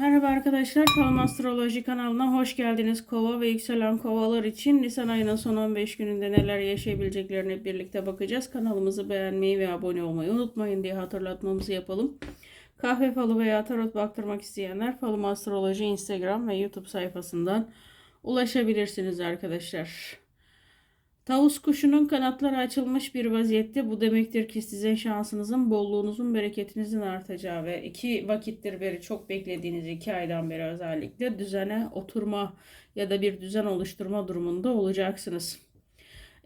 Merhaba arkadaşlar, Palm Astroloji kanalına hoş geldiniz. Kova ve yükselen kovalar için Nisan ayının son 15 gününde neler yaşayabileceklerine birlikte bakacağız. Kanalımızı beğenmeyi ve abone olmayı unutmayın diye hatırlatmamızı yapalım. Kahve falı veya tarot baktırmak isteyenler Palm Astroloji Instagram ve YouTube sayfasından ulaşabilirsiniz arkadaşlar. Tavus kuşunun kanatları açılmış bir vaziyette bu demektir ki sizin şansınızın, bolluğunuzun, bereketinizin artacağı ve iki vakittir beri çok beklediğiniz iki aydan beri özellikle düzene oturma ya da bir düzen oluşturma durumunda olacaksınız.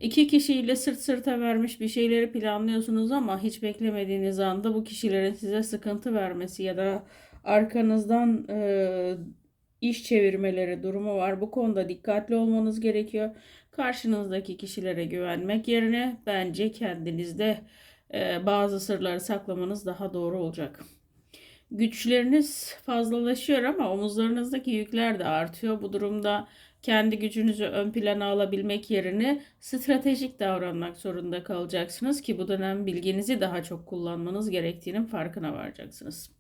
İki kişiyle sırt sırta vermiş bir şeyleri planlıyorsunuz ama hiç beklemediğiniz anda bu kişilerin size sıkıntı vermesi ya da arkanızdan e, iş çevirmeleri durumu var. Bu konuda dikkatli olmanız gerekiyor. Karşınızdaki kişilere güvenmek yerine bence kendinizde e, bazı sırları saklamanız daha doğru olacak. Güçleriniz fazlalaşıyor ama omuzlarınızdaki yükler de artıyor. Bu durumda kendi gücünüzü ön plana alabilmek yerine stratejik davranmak zorunda kalacaksınız ki bu dönem bilginizi daha çok kullanmanız gerektiğinin farkına varacaksınız.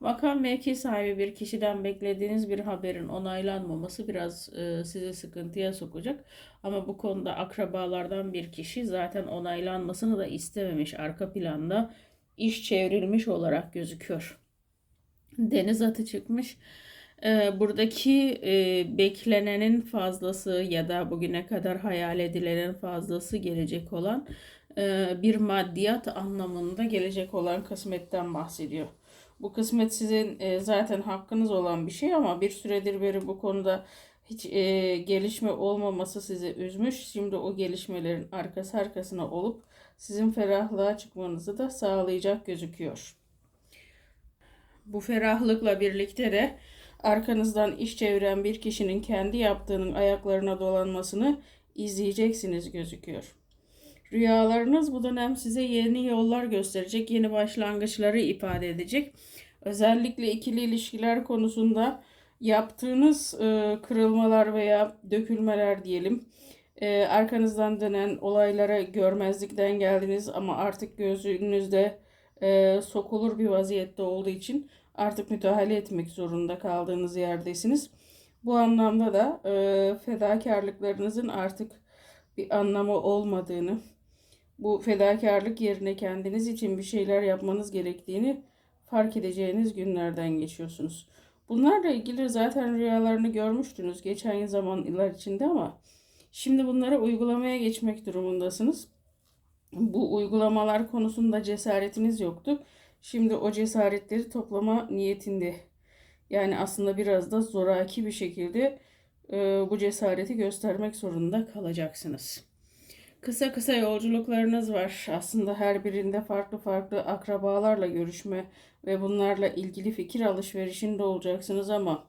Makam mevki sahibi bir kişiden beklediğiniz bir haberin onaylanmaması biraz e, sizi sıkıntıya sokacak. Ama bu konuda akrabalardan bir kişi zaten onaylanmasını da istememiş arka planda iş çevrilmiş olarak gözüküyor. Deniz atı çıkmış. E, buradaki e, beklenenin fazlası ya da bugüne kadar hayal edilenin fazlası gelecek olan e, bir maddiyat anlamında gelecek olan kısmetten bahsediyor. Bu kısmet sizin e, zaten hakkınız olan bir şey ama bir süredir beri bu konuda hiç e, gelişme olmaması sizi üzmüş. Şimdi o gelişmelerin arkası arkasına olup sizin ferahlığa çıkmanızı da sağlayacak gözüküyor. Bu ferahlıkla birlikte de arkanızdan iş çeviren bir kişinin kendi yaptığının ayaklarına dolanmasını izleyeceksiniz gözüküyor. Rüyalarınız bu dönem size yeni yollar gösterecek, yeni başlangıçları ifade edecek. Özellikle ikili ilişkiler konusunda yaptığınız e, kırılmalar veya dökülmeler diyelim. E, arkanızdan dönen olaylara görmezlikten geldiniz ama artık gözünüzde e, sokulur bir vaziyette olduğu için artık müdahale etmek zorunda kaldığınız yerdesiniz. Bu anlamda da e, fedakarlıklarınızın artık bir anlamı olmadığını, bu fedakarlık yerine kendiniz için bir şeyler yapmanız gerektiğini fark edeceğiniz günlerden geçiyorsunuz. Bunlarla ilgili zaten rüyalarını görmüştünüz geçen zamanlar içinde ama şimdi bunları uygulamaya geçmek durumundasınız. Bu uygulamalar konusunda cesaretiniz yoktu. Şimdi o cesaretleri toplama niyetinde. Yani aslında biraz da zoraki bir şekilde e, bu cesareti göstermek zorunda kalacaksınız. Kısa kısa yolculuklarınız var. Aslında her birinde farklı farklı akrabalarla görüşme ve bunlarla ilgili fikir alışverişinde olacaksınız ama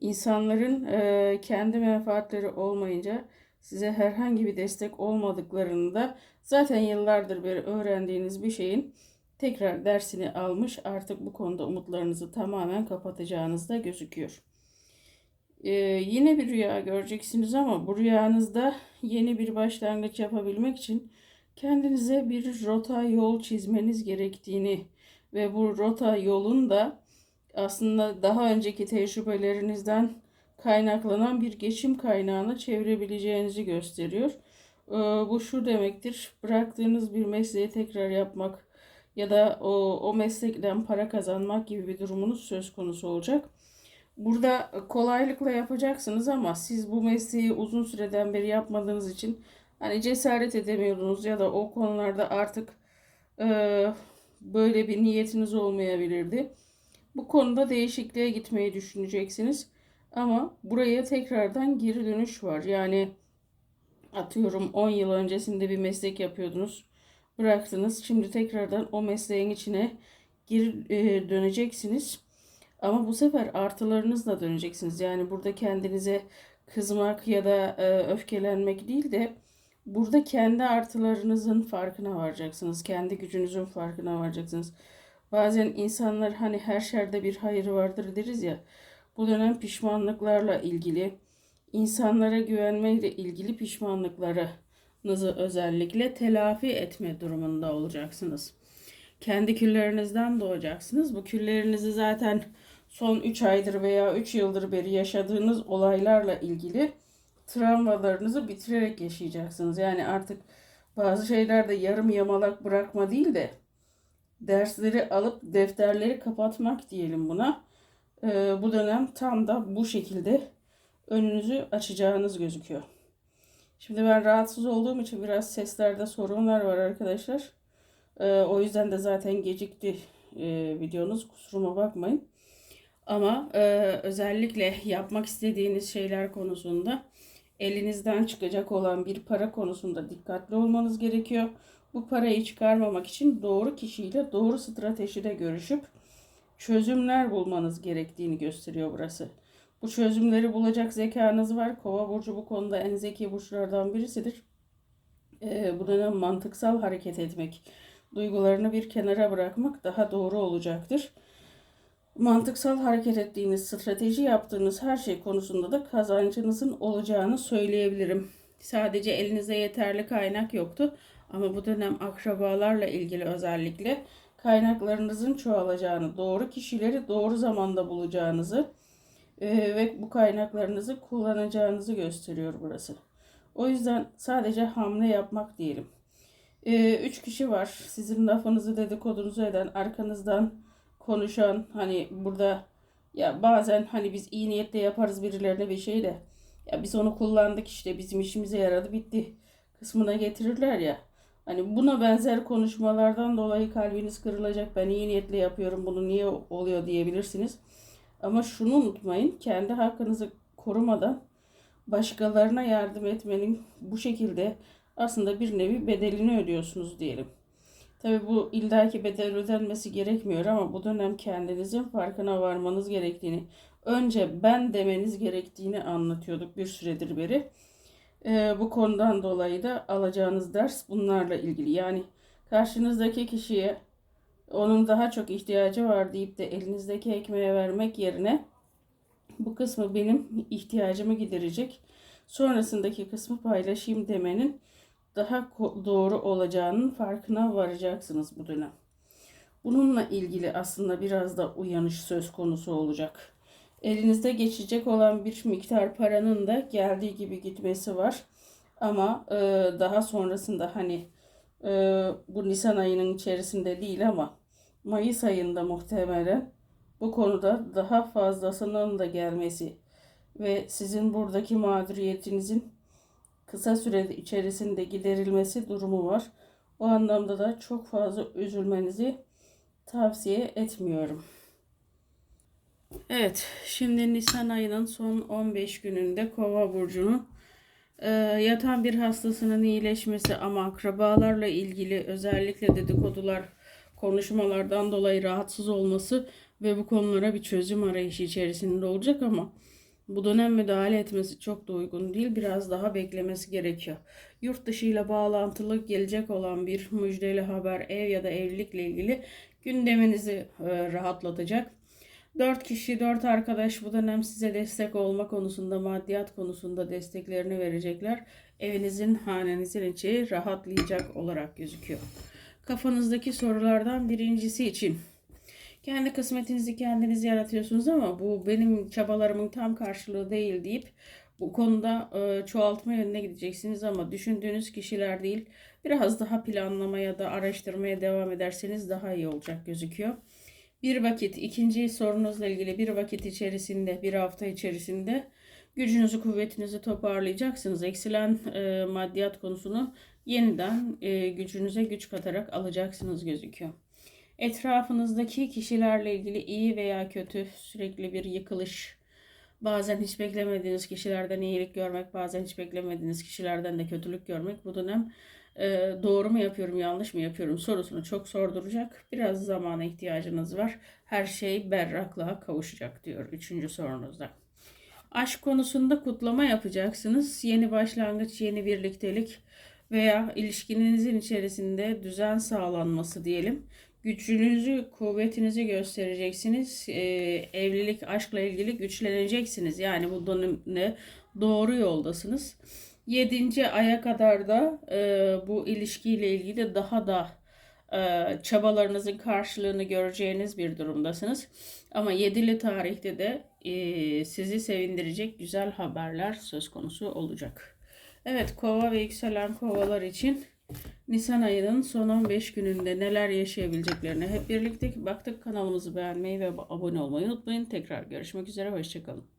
insanların e, kendi menfaatleri olmayınca size herhangi bir destek olmadıklarını da zaten yıllardır beri öğrendiğiniz bir şeyin tekrar dersini almış artık bu konuda umutlarınızı tamamen kapatacağınız da gözüküyor. Ee, yine bir rüya göreceksiniz ama bu rüyanızda yeni bir başlangıç yapabilmek için kendinize bir rota yol çizmeniz gerektiğini ve bu rota yolun da aslında daha önceki tecrübelerinizden kaynaklanan bir geçim kaynağına çevirebileceğinizi gösteriyor. Ee, bu şu demektir. Bıraktığınız bir mesleği tekrar yapmak ya da o, o meslekten para kazanmak gibi bir durumunuz söz konusu olacak. Burada kolaylıkla yapacaksınız ama siz bu mesleği uzun süreden beri yapmadığınız için hani cesaret edemiyordunuz ya da o konularda artık e, böyle bir niyetiniz olmayabilirdi. Bu konuda değişikliğe gitmeyi düşüneceksiniz. Ama buraya tekrardan geri dönüş var. Yani atıyorum 10 yıl öncesinde bir meslek yapıyordunuz. Bıraktınız. Şimdi tekrardan o mesleğin içine geri e, döneceksiniz. Ama bu sefer artılarınızla döneceksiniz. Yani burada kendinize kızmak ya da e, öfkelenmek değil de burada kendi artılarınızın farkına varacaksınız. Kendi gücünüzün farkına varacaksınız. Bazen insanlar hani her şerde bir hayır vardır deriz ya. Bu dönem pişmanlıklarla ilgili, insanlara güvenmeyle ilgili pişmanlıklarınızı özellikle telafi etme durumunda olacaksınız. Kendi küllerinizden doğacaksınız. Bu küllerinizi zaten son 3 aydır veya 3 yıldır beri yaşadığınız olaylarla ilgili travmalarınızı bitirerek yaşayacaksınız. Yani artık bazı şeylerde yarım yamalak bırakma değil de dersleri alıp defterleri kapatmak diyelim buna. Ee, bu dönem tam da bu şekilde önünüzü açacağınız gözüküyor. Şimdi ben rahatsız olduğum için biraz seslerde sorunlar var arkadaşlar. Ee, o yüzden de zaten gecikti e, videonuz. Kusuruma bakmayın. Ama e, özellikle yapmak istediğiniz şeyler konusunda elinizden çıkacak olan bir para konusunda dikkatli olmanız gerekiyor. Bu parayı çıkarmamak için doğru kişiyle doğru stratejide görüşüp çözümler bulmanız gerektiğini gösteriyor burası. Bu çözümleri bulacak zekanız var. Kova burcu bu konuda en zeki burçlardan birisidir. Ee, bu dönem mantıksal hareket etmek, duygularını bir kenara bırakmak daha doğru olacaktır. Mantıksal hareket ettiğiniz, strateji yaptığınız her şey konusunda da kazancınızın olacağını söyleyebilirim. Sadece elinizde yeterli kaynak yoktu ama bu dönem akrabalarla ilgili özellikle kaynaklarınızın çoğalacağını, doğru kişileri doğru zamanda bulacağınızı e, ve bu kaynaklarınızı kullanacağınızı gösteriyor burası. O yüzden sadece hamle yapmak diyelim. E, üç kişi var. Sizin lafınızı dedikodunuzu eden, arkanızdan konuşan, hani burada ya bazen hani biz iyi niyetle yaparız birilerine bir şey de ya biz onu kullandık işte bizim işimize yaradı bitti kısmına getirirler ya. Hani buna benzer konuşmalardan dolayı kalbiniz kırılacak. Ben iyi niyetle yapıyorum bunu niye oluyor diyebilirsiniz. Ama şunu unutmayın. Kendi hakkınızı korumadan başkalarına yardım etmenin bu şekilde aslında bir nevi bedelini ödüyorsunuz diyelim. Tabi bu illaki bedel ödenmesi gerekmiyor ama bu dönem kendinizin farkına varmanız gerektiğini, önce ben demeniz gerektiğini anlatıyorduk bir süredir beri. Ee, bu konudan dolayı da alacağınız ders bunlarla ilgili. Yani karşınızdaki kişiye onun daha çok ihtiyacı var deyip de elinizdeki ekmeğe vermek yerine bu kısmı benim ihtiyacımı giderecek. Sonrasındaki kısmı paylaşayım demenin daha doğru olacağının farkına varacaksınız bu dönem. Bununla ilgili aslında biraz da uyanış söz konusu olacak. Elinizde geçecek olan bir miktar paranın da geldiği gibi gitmesi var. Ama e, daha sonrasında hani e, bu Nisan ayının içerisinde değil ama Mayıs ayında muhtemelen bu konuda daha fazlasının da gelmesi ve sizin buradaki mağduriyetinizin kısa süre içerisinde giderilmesi durumu var. O anlamda da çok fazla üzülmenizi tavsiye etmiyorum. Evet, şimdi Nisan ayının son 15 gününde Kova burcunun e, yatan bir hastasının iyileşmesi ama akrabalarla ilgili özellikle dedikodular, konuşmalardan dolayı rahatsız olması ve bu konulara bir çözüm arayışı içerisinde olacak ama bu dönem müdahale etmesi çok da uygun değil. Biraz daha beklemesi gerekiyor. Yurt dışı ile bağlantılı gelecek olan bir müjdeli haber ev ya da evlilikle ilgili gündeminizi e, rahatlatacak. 4 kişi, 4 arkadaş bu dönem size destek olma konusunda, maddiyat konusunda desteklerini verecekler. Evinizin, hanenizin içi rahatlayacak olarak gözüküyor. Kafanızdaki sorulardan birincisi için kendi kısmetinizi kendiniz yaratıyorsunuz ama bu benim çabalarımın tam karşılığı değil deyip bu konuda e, çoğaltma yönüne gideceksiniz ama düşündüğünüz kişiler değil biraz daha planlamaya da araştırmaya devam ederseniz daha iyi olacak gözüküyor. Bir vakit ikinci sorunuzla ilgili bir vakit içerisinde bir hafta içerisinde gücünüzü kuvvetinizi toparlayacaksınız. Eksilen e, maddiyat konusunu yeniden e, gücünüze güç katarak alacaksınız gözüküyor. Etrafınızdaki kişilerle ilgili iyi veya kötü sürekli bir yıkılış, bazen hiç beklemediğiniz kişilerden iyilik görmek, bazen hiç beklemediğiniz kişilerden de kötülük görmek bu dönem e, doğru mu yapıyorum, yanlış mı yapıyorum sorusunu çok sorduracak. Biraz zamana ihtiyacınız var. Her şey berraklığa kavuşacak diyor üçüncü sorunuzda. Aşk konusunda kutlama yapacaksınız. Yeni başlangıç, yeni birliktelik veya ilişkinizin içerisinde düzen sağlanması diyelim gücünüzü, kuvvetinizi göstereceksiniz. Ee, evlilik, aşkla ilgili güçleneceksiniz. Yani bu dönemde doğru yoldasınız. Yedinci aya kadar da e, bu ilişkiyle ilgili daha da e, çabalarınızın karşılığını göreceğiniz bir durumdasınız. Ama yedili tarihte de e, sizi sevindirecek güzel haberler söz konusu olacak. Evet kova ve yükselen kovalar için Nisan ayının son 15 gününde neler yaşayabileceklerine hep birlikte baktık. Kanalımızı beğenmeyi ve abone olmayı unutmayın. Tekrar görüşmek üzere. Hoşçakalın.